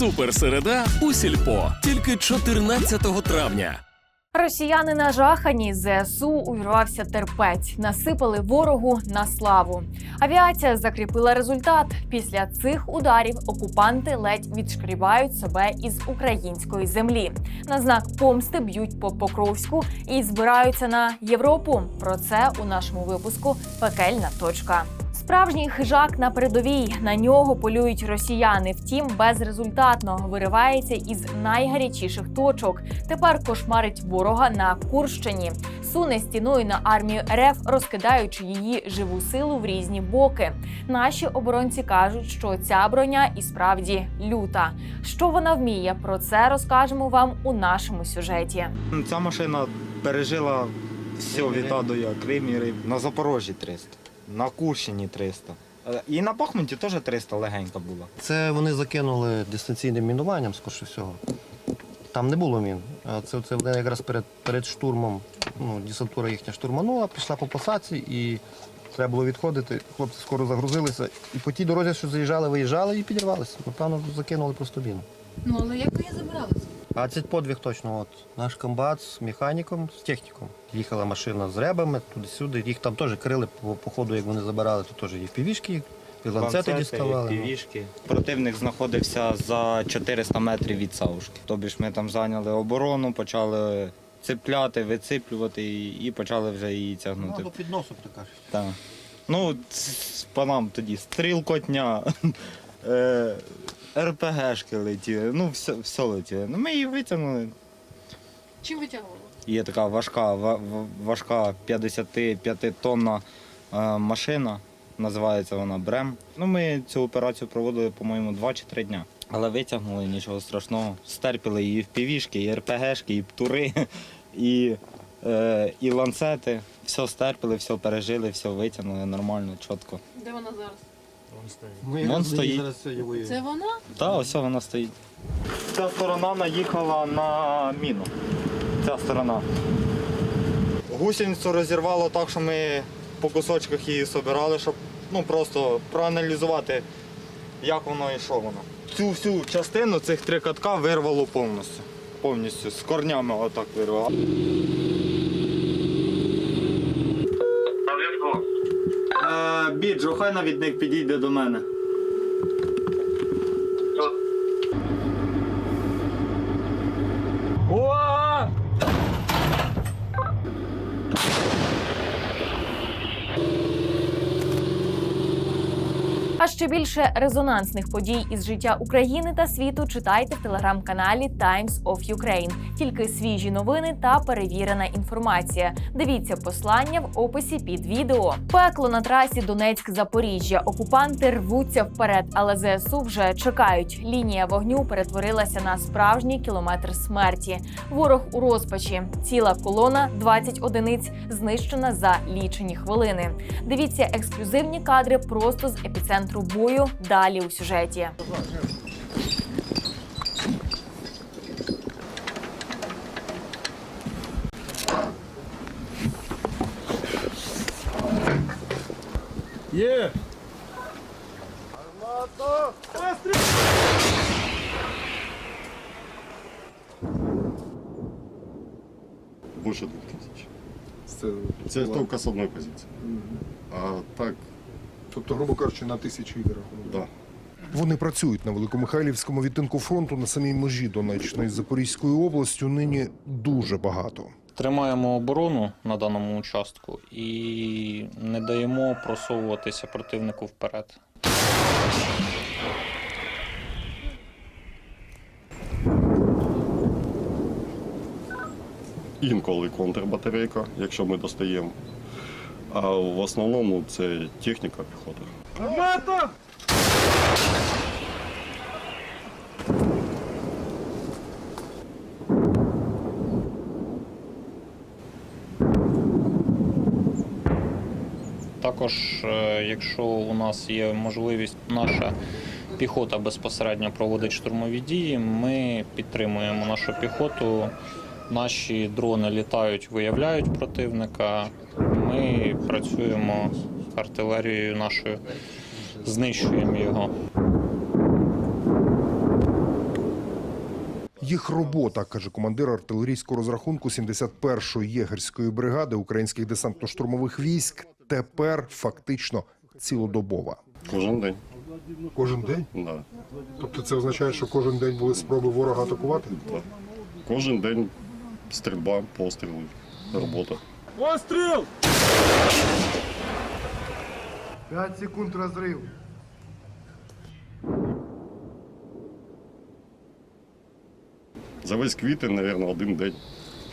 Суперсереда у сільпо тільки 14 травня. Росіяни нажахані, ЗСУ увірвався терпець, насипали ворогу на славу. Авіація закріпила результат. Після цих ударів окупанти ледь відшкрібають себе із української землі. На знак помсти б'ють по Покровську і збираються на Європу. Про це у нашому випуску Пекельна точка. Справжній хижак на передовій. На нього полюють росіяни. Втім, безрезультатно виривається із найгарячіших точок. Тепер кошмарить ворога на Курщині. Суне стіною на армію РФ, розкидаючи її живу силу в різні боки. Наші оборонці кажуть, що ця броня і справді люта. Що вона вміє? Про це розкажемо вам у нашому сюжеті. Ця машина пережила все від А до Я. Крим. На Запорожжі 300, на Курщині 300. Е, І на Бахмуті теж 300 легенька була. Це вони закинули дистанційним мінуванням, скоріше всього. Там не було мін. Це, це вони якраз перед, перед штурмом, ну, десантура їхня штурманула, пішла по посадці і треба було відходити. Хлопці скоро загрузилися. І по тій дорозі, що заїжджали, виїжджали і підірвалися. Напевно, закинули просто міну. Ну, але як ви її забиралися? А це подвиг точно. От. Наш комбат з механіком, з техніком. Їхала машина з ребами туди-сюди. Їх там теж крили по, по ходу, як вони забирали, то теж і півішки, і ланцети діставали. ну. півішки. Противник знаходився за 400 метрів від Саушки. Тобі ж ми там зайняли оборону, почали цепляти, вицеплювати і, і почали вже її тягнути. Ну, під носом, кажуть. Так. Ну, по нам тоді стрілкотня, е, РПГшки летіли, ну все, все летіло. Ну, ми її витягнули. Чим витягували? Є така важка, ва- ва- важка 55 тонна е, машина, називається вона Брем. Ну, ми цю операцію проводили, по-моєму, 2 чи 3 дня. Але витягнули нічого страшного. Стерпіли і в півішки, і РПГшки, і птури, і, е, і ланцети. Все стерпіли, все пережили, все витягнули нормально, чітко. Де вона зараз? Ми Вон стоїть. зараз сьогодні воюємо. Це вона? Та ось вона стоїть. Ця сторона наїхала на міну. Ця сторона. Гусеницю розірвало так, що ми по кусочках її збирали, щоб ну, просто проаналізувати, як воно і що воно. Цю всю частину цих три катка вирвало повністю. Повністю, з корнями отак вирвало. Біджо, хай навідник підійде до мене. А ще більше резонансних подій із життя України та світу читайте в телеграм-каналі Times of Ukraine. Тільки свіжі новини та перевірена інформація. Дивіться послання в описі під відео. Пекло на трасі Донецьк-Запоріжжя. Окупанти рвуться вперед, але ЗСУ вже чекають. Лінія вогню перетворилася на справжній кілометр смерті. Ворог у розпачі. Ціла колона 20 одиниць знищена за лічені хвилини. Дивіться ексклюзивні кадри просто з епіцентру бою. Далі у сюжеті. Больше двух тысяч. Це тільки з одної позиції. А так, Тобто, грубо кажучи, на тисячі рахунок. да. Вони працюють на Великомихайлівському відтинку фронту на самій межі Донеччини з Запорізькою областю. Нині дуже багато. Тримаємо оборону на даному участку і не даємо просовуватися противнику вперед. Інколи контрбатарейка, якщо ми достаємо. А в основному це техніка піхота. Також, е, якщо у нас є можливість, наша піхота безпосередньо проводить штурмові дії, ми підтримуємо нашу піхоту. Наші дрони літають, виявляють противника. Ми працюємо артилерією нашою, знищуємо його. Їх робота, каже командир артилерійського розрахунку 71-ї єгерської бригади українських десантно-штурмових військ, тепер фактично цілодобова. Кожен день. Кожен день? Да. Тобто це означає, що кожен день були спроби ворога атакувати? Да. Кожен день стрільба, постріли, робота. 5 секунд розрив. За весь квітень, мабуть, один день,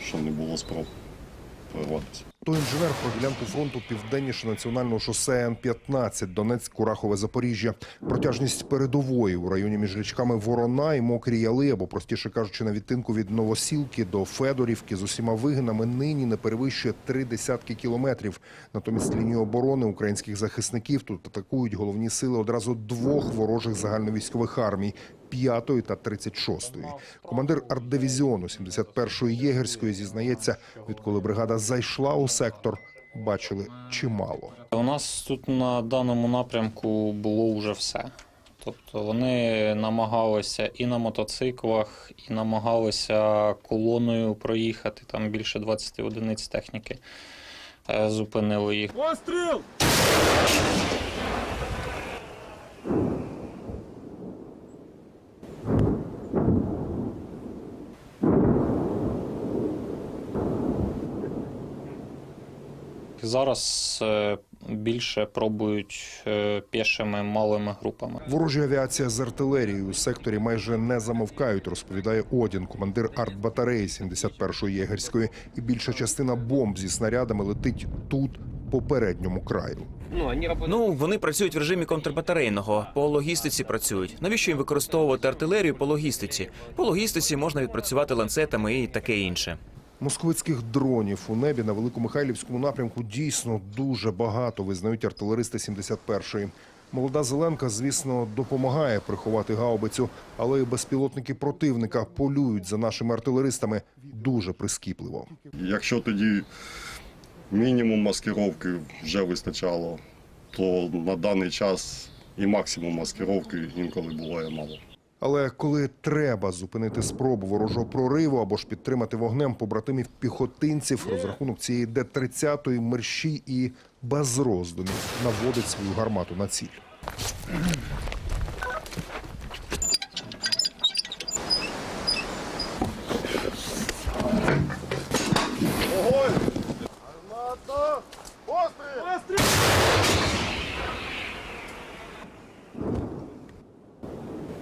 що не було спроб прорватися. То інженер про ділянку фронту південніше національного шосе Н-15 Донецьк, Курахове, Запоріжжя. Протяжність передової у районі між річками Ворона і Мокрі Яли, або простіше кажучи, на відтинку від Новосілки до Федорівки з усіма вигинами нині не перевищує три десятки кілометрів. Натомість лінію оборони українських захисників тут атакують головні сили одразу двох ворожих загальновійськових армій. 5-ї та 36-ї. Командир артдивізіону 71-ї єгерської зізнається, відколи бригада зайшла у сектор, бачили чимало. У нас тут на даному напрямку було вже все. Тобто вони намагалися і на мотоциклах, і намагалися колоною проїхати. Там більше 20 одиниць техніки. Е, Зупинили їх. Зараз е, більше пробують е, пішими малими групами. Ворожа авіація з артилерією у секторі майже не замовкають, розповідає Одін, командир артбатареї 71-ї єгерської. І більша частина бомб зі снарядами летить тут, по передньому краю. Ну, вони працюють в режимі контрбатарейного. По логістиці працюють. Навіщо їм використовувати артилерію по логістиці? По логістиці можна відпрацювати ланцетами і таке інше. Московицьких дронів у небі на Великомихайлівському напрямку дійсно дуже багато, визнають артилеристи 71-ї. Молода Зеленка, звісно, допомагає приховати гаубицю, але і безпілотники противника полюють за нашими артилеристами дуже прискіпливо. Якщо тоді мінімум маскировки вже вистачало, то на даний час і максимум маскировки інколи буває мало. Але коли треба зупинити спробу ворожого прориву або ж підтримати вогнем побратимів піхотинців, розрахунок цієї Д-30 мерщій і без роздумів наводить свою гармату на ціль.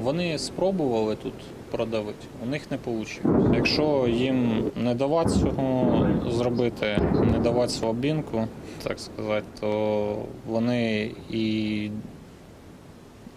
Вони спробували тут продавити, у них не вийшло. Якщо їм не давати цього зробити, не давати слабінку, так сказати, то вони і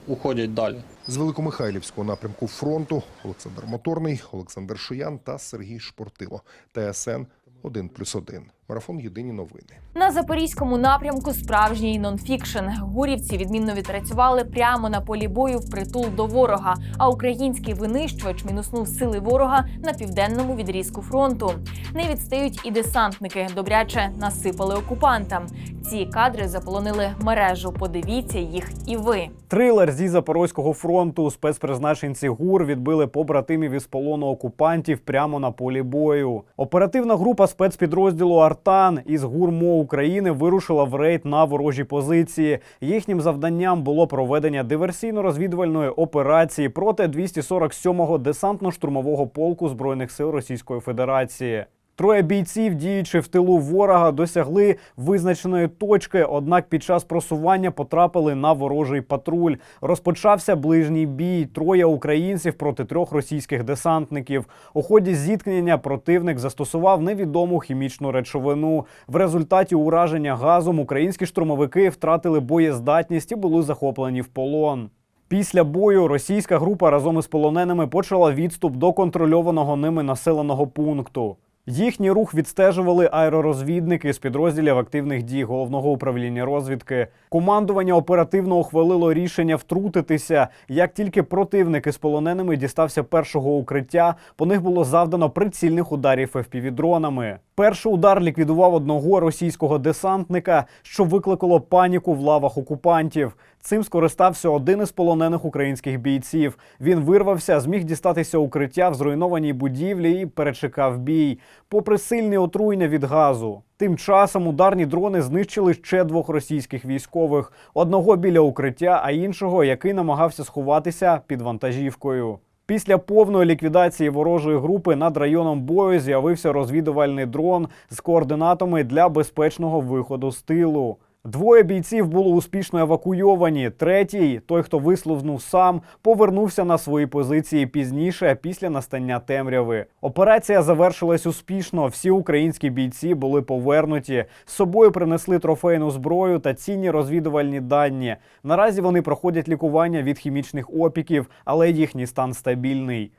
уходять далі. З Великомихайлівського напрямку фронту Олександр Моторний, Олександр Шиян та Сергій Шпортило. ТСН 1+,1. Марафон Єдині новини. На запорізькому напрямку справжній нонфікшн. Гурівці відмінно відпрацювали прямо на полі бою впритул до ворога. А український винищувач мінуснув сили ворога на південному відрізку фронту. Не відстають і десантники. Добряче насипали окупантам. Ці кадри заполонили мережу. Подивіться їх і ви. Трилер зі Запорозького фронту спецпризначенці ГУР відбили побратимів із полону окупантів прямо на полі бою. Оперативна група спецпідрозділу Артан із ГУРМО України вирушила в рейд на ворожі позиції. Їхнім завданням було проведення диверсійно-розвідувальної операції проти 247-го десантно-штурмового полку збройних сил Російської Федерації. Троє бійців, діючи в тилу ворога, досягли визначеної точки. Однак під час просування потрапили на ворожий патруль. Розпочався ближній бій. Троє українців проти трьох російських десантників. У ході зіткнення противник застосував невідому хімічну речовину. В результаті ураження газом українські штурмовики втратили боєздатність і були захоплені в полон. Після бою російська група разом із полоненими почала відступ до контрольованого ними населеного пункту. Їхній рух відстежували аеророзвідники з підрозділів активних дій головного управління розвідки. Командування оперативно ухвалило рішення втрутитися. Як тільки противник із полоненими дістався першого укриття, по них було завдано прицільних ударів FPV-дронами. Перший удар ліквідував одного російського десантника, що викликало паніку в лавах окупантів. Цим скористався один із полонених українських бійців. Він вирвався, зміг дістатися укриття в зруйнованій будівлі і перечекав бій, попри сильні отруєння від газу. Тим часом ударні дрони знищили ще двох російських військових: одного біля укриття, а іншого, який намагався сховатися під вантажівкою. Після повної ліквідації ворожої групи над районом бою з'явився розвідувальний дрон з координатами для безпечного виходу з тилу. Двоє бійців були успішно евакуйовані. Третій, той, хто вислузнув сам, повернувся на свої позиції пізніше після настання темряви. Операція завершилась успішно. Всі українські бійці були повернуті. З собою принесли трофейну зброю та цінні розвідувальні дані. Наразі вони проходять лікування від хімічних опіків, але їхній стан стабільний.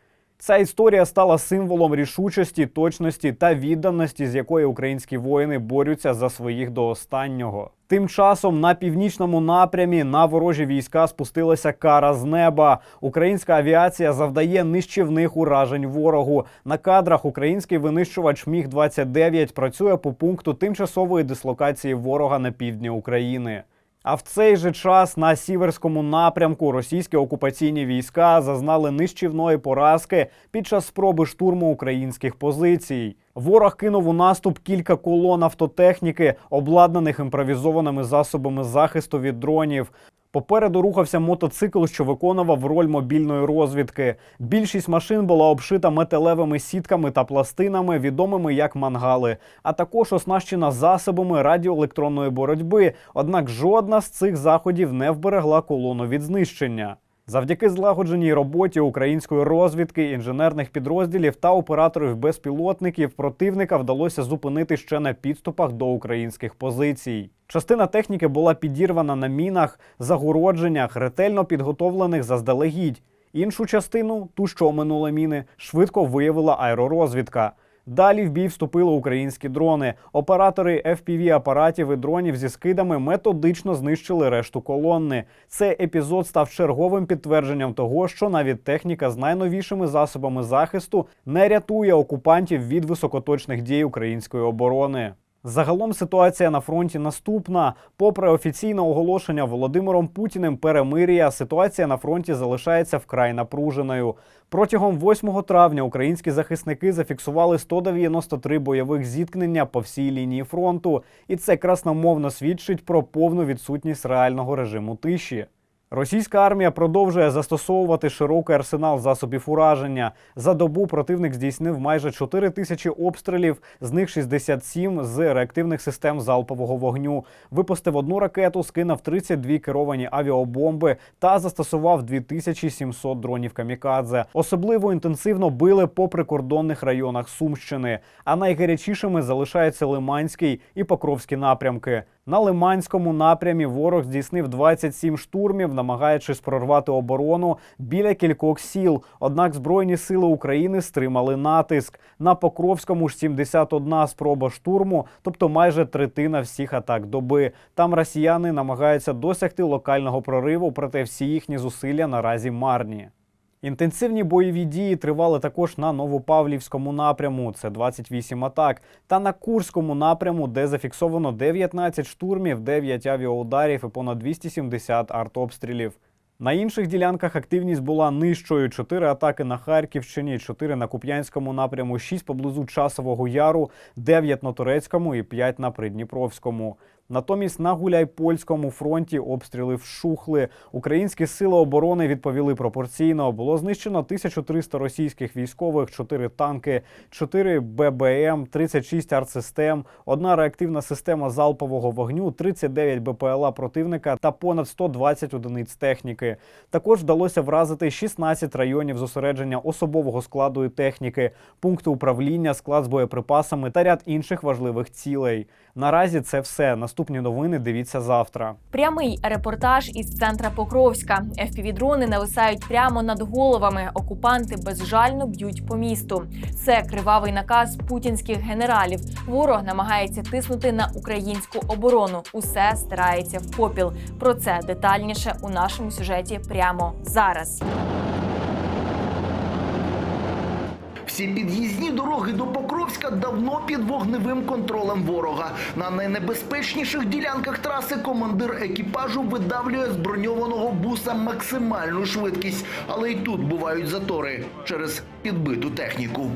Ця історія стала символом рішучості, точності та відданості, з якої українські воїни борються за своїх до останнього. Тим часом на північному напрямі на ворожі війська спустилася кара з неба. Українська авіація завдає нищівних уражень ворогу. На кадрах український винищувач Міг 29 працює по пункту тимчасової дислокації ворога на півдні України. А в цей же час на сіверському напрямку російські окупаційні війська зазнали нищівної поразки під час спроби штурму українських позицій. Ворог кинув у наступ кілька колон автотехніки, обладнаних імпровізованими засобами захисту від дронів. Попереду рухався мотоцикл, що виконував роль мобільної розвідки. Більшість машин була обшита металевими сітками та пластинами, відомими як мангали, а також оснащена засобами радіоелектронної боротьби. Однак жодна з цих заходів не вберегла колону від знищення. Завдяки злагодженій роботі української розвідки, інженерних підрозділів та операторів безпілотників противника вдалося зупинити ще на підступах до українських позицій. Частина техніки була підірвана на мінах, загородженнях, ретельно підготовлених заздалегідь. Іншу частину, ту, що оминула міни, швидко виявила аеророзвідка. Далі в бій вступили українські дрони. Оператори fpv апаратів і дронів зі скидами методично знищили решту колонни. Цей епізод став черговим підтвердженням того, що навіть техніка з найновішими засобами захисту не рятує окупантів від високоточних дій української оборони. Загалом ситуація на фронті наступна. Попри офіційне оголошення Володимиром Путіним перемир'я, ситуація на фронті залишається вкрай напруженою. Протягом 8 травня українські захисники зафіксували 193 бойових зіткнення по всій лінії фронту, і це красномовно свідчить про повну відсутність реального режиму тиші. Російська армія продовжує застосовувати широкий арсенал засобів ураження. За добу противник здійснив майже 4 тисячі обстрілів, з них 67 з реактивних систем залпового вогню. Випустив одну ракету, скинув 32 керовані авіабомби та застосував 2700 дронів камікадзе. Особливо інтенсивно били по прикордонних районах Сумщини. А найгарячішими залишаються Лиманський і Покровські напрямки. На Лиманському напрямі ворог здійснив 27 штурмів, намагаючись прорвати оборону біля кількох сіл. Однак Збройні сили України стримали натиск. На Покровському ж 71 спроба штурму, тобто майже третина всіх атак доби. Там росіяни намагаються досягти локального прориву, проте всі їхні зусилля наразі марні. Інтенсивні бойові дії тривали також на Новопавлівському напряму, це 28 атак, та на Курському напряму, де зафіксовано 19 штурмів, 9 авіаударів і понад 270 артобстрілів. На інших ділянках активність була нижчою: 4 атаки на Харківщині, 4 на Куп'янському напряму, 6 поблизу Часового Яру, 9 на Турецькому і 5 на Придніпровському. Натомість на Гуляйпольському фронті обстріли вщухли. Українські сили оборони відповіли пропорційно. Було знищено 1300 російських військових, 4 танки, 4 ББМ, 36 артсистем, одна реактивна система залпового вогню, 39 БПЛА противника та понад 120 одиниць техніки. Також вдалося вразити 16 районів зосередження особового складу і техніки, пункти управління, склад з боєприпасами та ряд інших важливих цілей. Наразі це все. Наступні новини дивіться завтра. Прямий репортаж із центра Покровська. FPV-дрони нависають прямо над головами. Окупанти безжально б'ють по місту. Це кривавий наказ путінських генералів. Ворог намагається тиснути на українську оборону. Усе стирається в попіл. Про це детальніше у нашому сюжеті прямо зараз. Всі під'їзні дороги до Покровська давно під вогневим контролем ворога. На найнебезпечніших ділянках траси командир екіпажу видавлює з броньованого буса максимальну швидкість, але й тут бувають затори через підбиту техніку.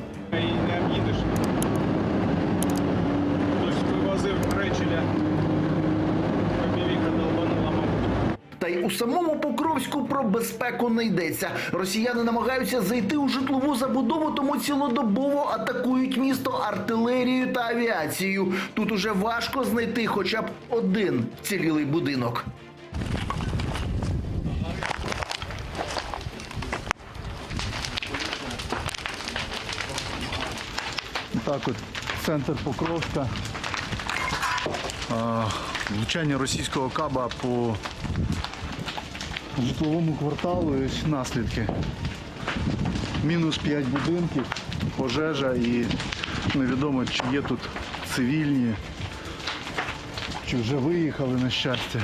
Та й у самому Покровську про безпеку не йдеться. Росіяни намагаються зайти у житлову забудову, тому цілодобово атакують місто артилерією та авіацією. Тут уже важко знайти хоча б один цілілий будинок. Так от, центр Покровська. Влучання російського каба по житловому кварталу і наслідки. Мінус 5 будинків, пожежа і невідомо, чи є тут цивільні, чи вже виїхали на щастя.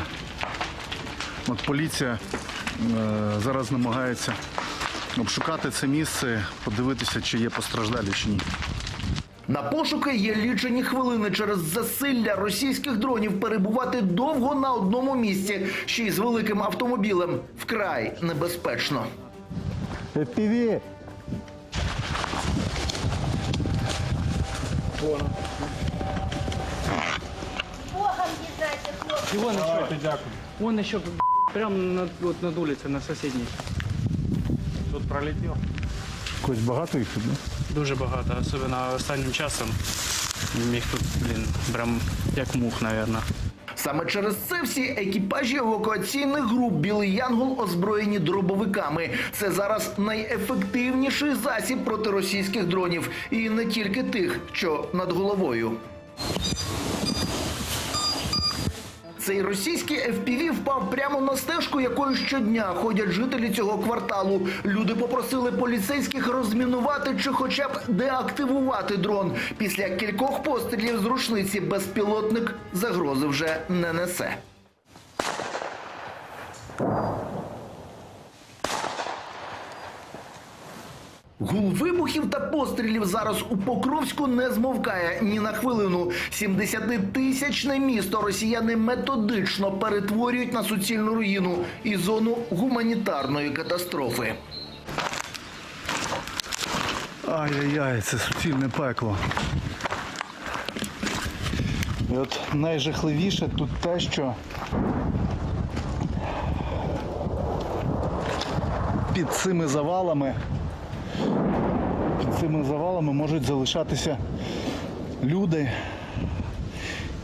От поліція е, зараз намагається обшукати це місце, подивитися, чи є постраждалі чи ні. На пошуки є лічені хвилини через засилля російських дронів перебувати довго на одному місці, ще й з великим автомобілем. Вкрай небезпечно. FPV! Он еще прямо над, вот над улицей, на соседней. Когось багато їх тут, да? Дуже багато, особливо останнім часом. Міг тут, блін, прям як мух, мабуть. Саме через це всі екіпажі евакуаційних груп Білий Янгол озброєні дробовиками. Це зараз найефективніший засіб проти російських дронів, і не тільки тих, що над головою. Цей російський FPV впав прямо на стежку, якою щодня ходять жителі цього кварталу. Люди попросили поліцейських розмінувати чи хоча б деактивувати дрон. Після кількох пострілів з рушниці безпілотник загрози вже не несе. Гул вибухів та пострілів зараз у Покровську не змовкає ні на хвилину. 70-тисячне місто росіяни методично перетворюють на суцільну руїну і зону гуманітарної катастрофи. Ай-яй-яй, це суцільне пекло. І от найжахливіше тут те, що під цими завалами, під цими завалами можуть залишатися люди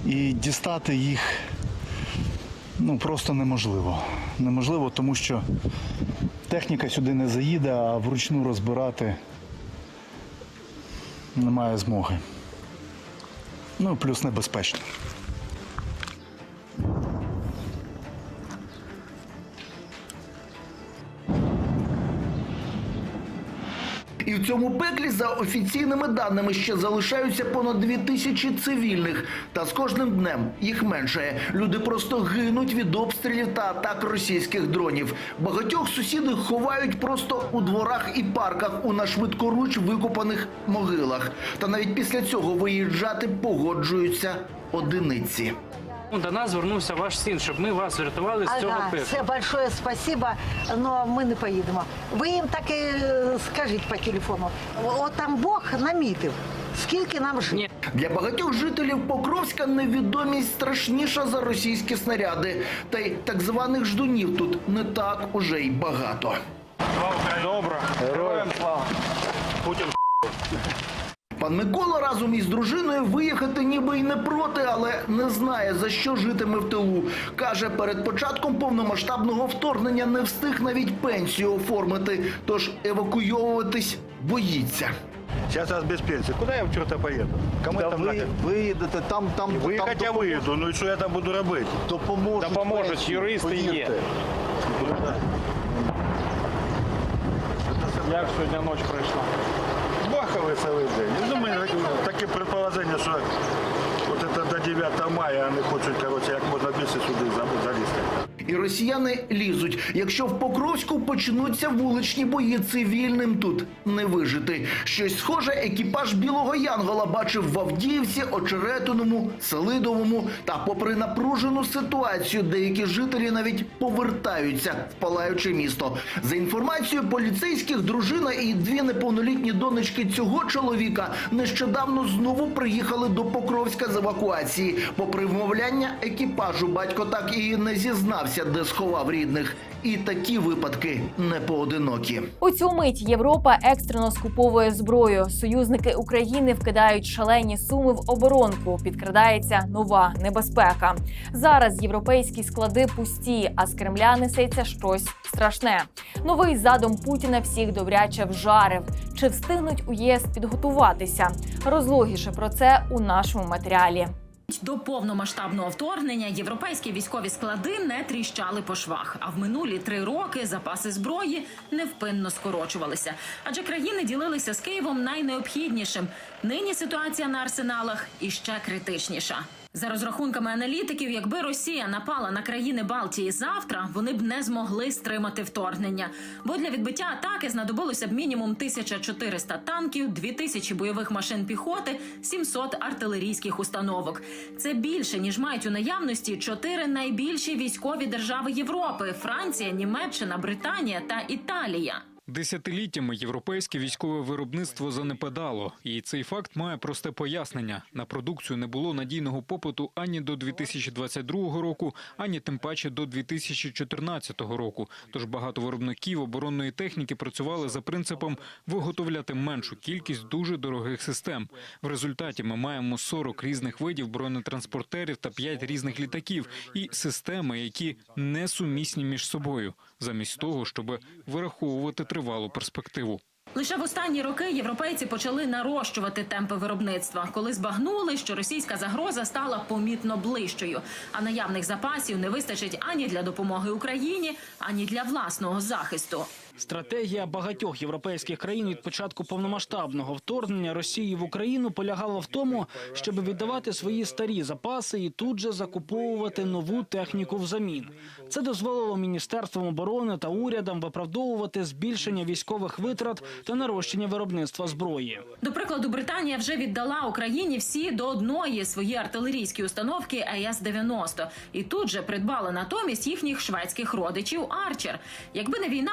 і дістати їх ну, просто неможливо. Неможливо, тому що техніка сюди не заїде, а вручну розбирати немає змоги. Ну, плюс небезпечно. І в цьому пеклі, за офіційними даними, ще залишаються понад дві тисячі цивільних. Та з кожним днем їх менше. Люди просто гинуть від обстрілів та атак російських дронів. Багатьох сусіди ховають просто у дворах і парках у нашвидкоруч викопаних могилах. Та навіть після цього виїжджати погоджуються одиниці. Ну, До нас звернувся ваш син, щоб ми вас врятували з цього Ага, пеку. все большое спасибо, але ми не поїдемо. Ви їм так і е, скажіть по телефону. От там Бог намітив, скільки нам жити. Ні. Для багатьох жителів Покровська невідомість страшніша за російські снаряди. Та й так званих ждунів тут не так уже й багато. Пан Микола разом із дружиною виїхати ніби й не проти, але не знає за що житиме в тилу. Каже, перед початком повномасштабного вторгнення не встиг навіть пенсію оформити, тож евакуйовуватись боїться. Зараз я без пенсії. Куди я в чорта поїду? Кому там ви, виїдете, там, там, Виїхати я там виїду, ну і що я там буду робити? допоможуть. Допоможуть, пенсії, юристи є. повірте. Як сьогодні ніч пройшла? Бахали цілий день. Ну, думаю, таке, предположення, що от це до 9 мая вони хочуть, коротше, як можна більше сюди залізти. І росіяни лізуть. Якщо в Покровську почнуться вуличні бої, цивільним тут не вижити. Щось схоже, екіпаж Білого Янгола бачив в Авдіївці, Очеретиному, Селидовому. Та попри напружену ситуацію, деякі жителі навіть повертаються в палаюче місто. За інформацією поліцейських, дружина і дві неповнолітні донечки цього чоловіка нещодавно знову приїхали до Покровська з евакуації. Попри вмовляння екіпажу, батько так і не зізнався, де сховав рідних. І такі випадки не поодинокі. У цю мить Європа екстрено скуповує зброю. Союзники України вкидають шалені суми в оборонку. Підкрадається нова небезпека. Зараз європейські склади пусті, а з Кремля несеться щось страшне. Новий задум Путіна всіх добряче вжарив. Чи встигнуть у ЄС підготуватися? Розлогіше про це у нашому матеріалі. До повномасштабного вторгнення європейські військові склади не тріщали по швах. А в минулі три роки запаси зброї невпинно скорочувалися. Адже країни ділилися з Києвом найнеобхіднішим. Нині ситуація на арсеналах іще критичніша. За розрахунками аналітиків, якби Росія напала на країни Балтії завтра, вони б не змогли стримати вторгнення. Бо для відбиття атаки знадобилося б мінімум 1400 танків, 2000 бойових машин піхоти, 700 артилерійських установок. Це більше ніж мають у наявності чотири найбільші військові держави Європи: Франція, Німеччина, Британія та Італія. Десятиліттями європейське військове виробництво занепадало, і цей факт має просте пояснення: на продукцію не було надійного попиту ані до 2022 року, ані тим паче до 2014 року. Тож багато виробників оборонної техніки працювали за принципом виготовляти меншу кількість дуже дорогих систем. В результаті ми маємо 40 різних видів бронетранспортерів та 5 різних літаків і системи, які не сумісні між собою, замість того, щоб вираховувати тривалу перспективу. Лише в останні роки європейці почали нарощувати темпи виробництва, коли збагнули, що російська загроза стала помітно ближчою, а наявних запасів не вистачить ані для допомоги Україні, ані для власного захисту. Стратегія багатьох європейських країн від початку повномасштабного вторгнення Росії в Україну полягала в тому, щоб віддавати свої старі запаси і тут же закуповувати нову техніку взамін. Це дозволило міністерствам оборони та урядам виправдовувати збільшення військових витрат та нарощення виробництва зброї. До прикладу, Британія вже віддала Україні всі до одної свої артилерійські установки АЕС-90 і тут же придбала натомість їхніх шведських родичів Арчер. Якби не війна,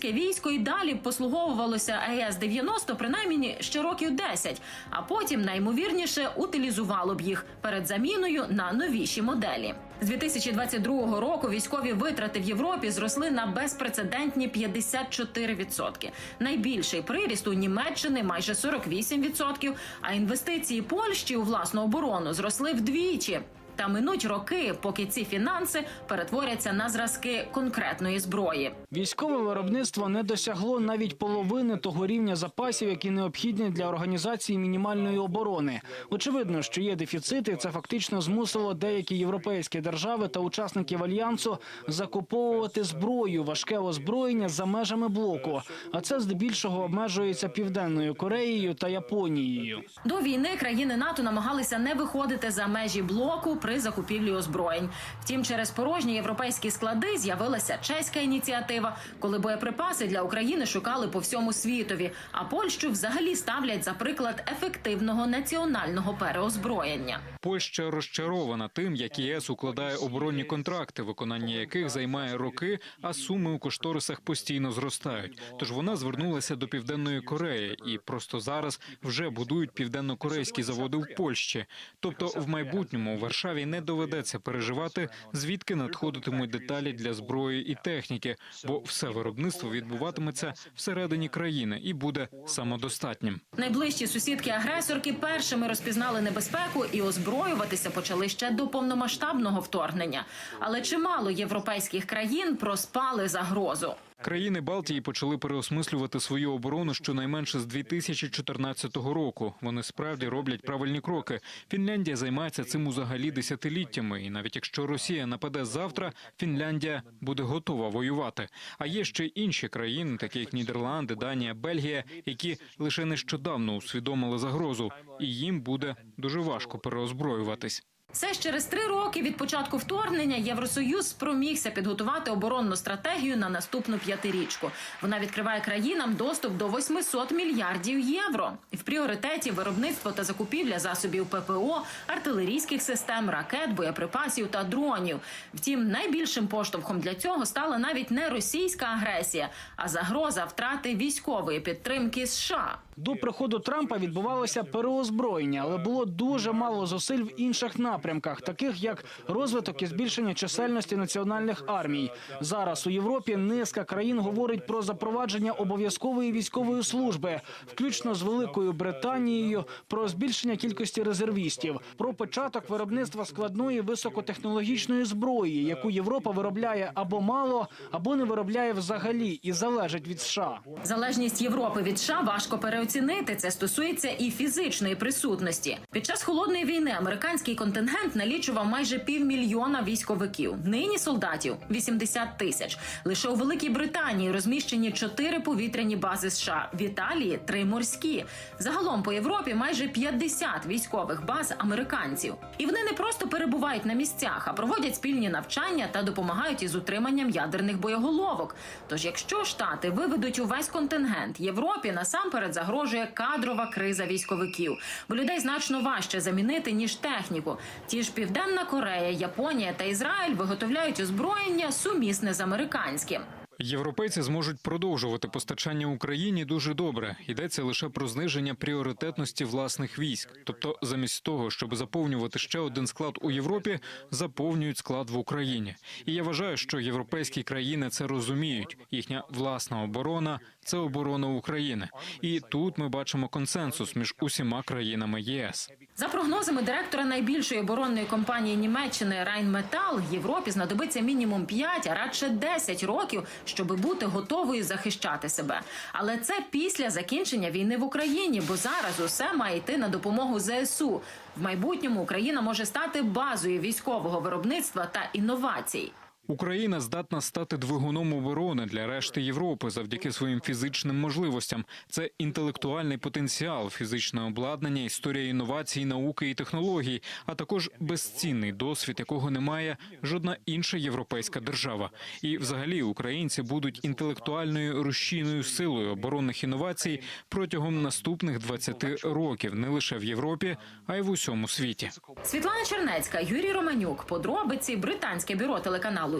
королівське військо і далі послуговувалося АЕС-90 принаймні ще років 10, а потім найімовірніше утилізувало б їх перед заміною на новіші моделі. З 2022 року військові витрати в Європі зросли на безпрецедентні 54%. Найбільший приріст у Німеччини майже 48%, а інвестиції Польщі у власну оборону зросли вдвічі. Та минуть роки, поки ці фінанси перетворяться на зразки конкретної зброї. Військове виробництво не досягло навіть половини того рівня запасів, які необхідні для організації мінімальної оборони. Очевидно, що є дефіцити. Це фактично змусило деякі європейські держави та учасників альянсу закуповувати зброю, важке озброєння за межами блоку. А це здебільшого обмежується південною Кореєю та Японією. До війни країни НАТО намагалися не виходити за межі блоку при закупівлі озброєнь. Втім, через порожні європейські склади з'явилася чеська ініціатива, коли боєприпаси для України шукали по всьому світові. А Польщу взагалі ставлять за приклад ефективного національного переозброєння. Польща розчарована тим, як ЄС укладає оборонні контракти, виконання яких займає роки, а суми у кошторисах постійно зростають. Тож вона звернулася до південної Кореї і просто зараз вже будують південно-корейські заводи в Польщі. Тобто, в майбутньому Варшаві не доведеться переживати, звідки надходитимуть деталі для зброї і техніки, бо все виробництво відбуватиметься всередині країни і буде самодостатнім. Найближчі сусідки-агресорки першими розпізнали небезпеку і озброюватися почали ще до повномасштабного вторгнення. Але чимало європейських країн проспали загрозу. Країни Балтії почали переосмислювати свою оборону щонайменше з 2014 року. Вони справді роблять правильні кроки. Фінляндія займається цим узагалі десятиліттями. І навіть якщо Росія нападе завтра, Фінляндія буде готова воювати. А є ще інші країни, такі як Нідерланди, Данія, Бельгія, які лише нещодавно усвідомили загрозу, і їм буде дуже важко переозброюватись. Все ж через три роки від початку вторгнення Євросоюз спромігся підготувати оборонну стратегію на наступну п'ятирічку. Вона відкриває країнам доступ до 800 мільярдів євро. В пріоритеті виробництво та закупівля засобів ППО, артилерійських систем, ракет, боєприпасів та дронів. Втім, найбільшим поштовхом для цього стала навіть не російська агресія, а загроза втрати військової підтримки США. До приходу Трампа відбувалося переозброєння, але було дуже мало зусиль в інших напрямках, таких як розвиток і збільшення чисельності національних армій. Зараз у Європі низка країн говорить про запровадження обов'язкової військової служби, включно з Великою Британією, про збільшення кількості резервістів, про початок виробництва складної високотехнологічної зброї, яку Європа виробляє або мало, або не виробляє взагалі і залежить від США. Залежність Європи від США важко переоцінити. Це стосується і фізичної присутності. Під час холодної війни американський контингент налічував майже півмільйона військовиків. Нині солдатів 80 тисяч. Лише у Великій Британії розміщені чотири повітряні бази США. В Італії три морські. Загалом по Європі майже 50 військових баз американців. І вони не просто перебувають на місцях, а проводять спільні навчання та допомагають із утриманням ядерних боєголовок. Тож, якщо штати виведуть увесь контингент, Європі насамперед загрожує кадрова криза військовиків, бо людей значно важче замінити ніж техніку. Ті ж Південна Корея, Японія та Ізраїль виготовляють озброєння сумісне з американським. Європейці зможуть продовжувати постачання Україні дуже добре. Йдеться лише про зниження пріоритетності власних військ. Тобто, замість того, щоб заповнювати ще один склад у Європі, заповнюють склад в Україні. І я вважаю, що європейські країни це розуміють. Їхня власна оборона це оборона України. І тут ми бачимо консенсус між усіма країнами ЄС. За прогнозами директора найбільшої оборонної компанії Німеччини Райнметал, Європі знадобиться мінімум 5, а радше 10 років, щоб бути готовою захищати себе. Але це після закінчення війни в Україні, бо зараз усе має йти на допомогу ЗСУ. В майбутньому Україна може стати базою військового виробництва та інновацій. Україна здатна стати двигуном оборони для решти Європи завдяки своїм фізичним можливостям. Це інтелектуальний потенціал, фізичне обладнання, історія інновацій, науки і технологій, а також безцінний досвід, якого не має жодна інша європейська держава. І, взагалі, українці будуть інтелектуальною рушійною силою оборонних інновацій протягом наступних 20 років, не лише в Європі, а й в усьому світі. Світлана Чернецька, Юрій Романюк, подробиці британське бюро телеканалу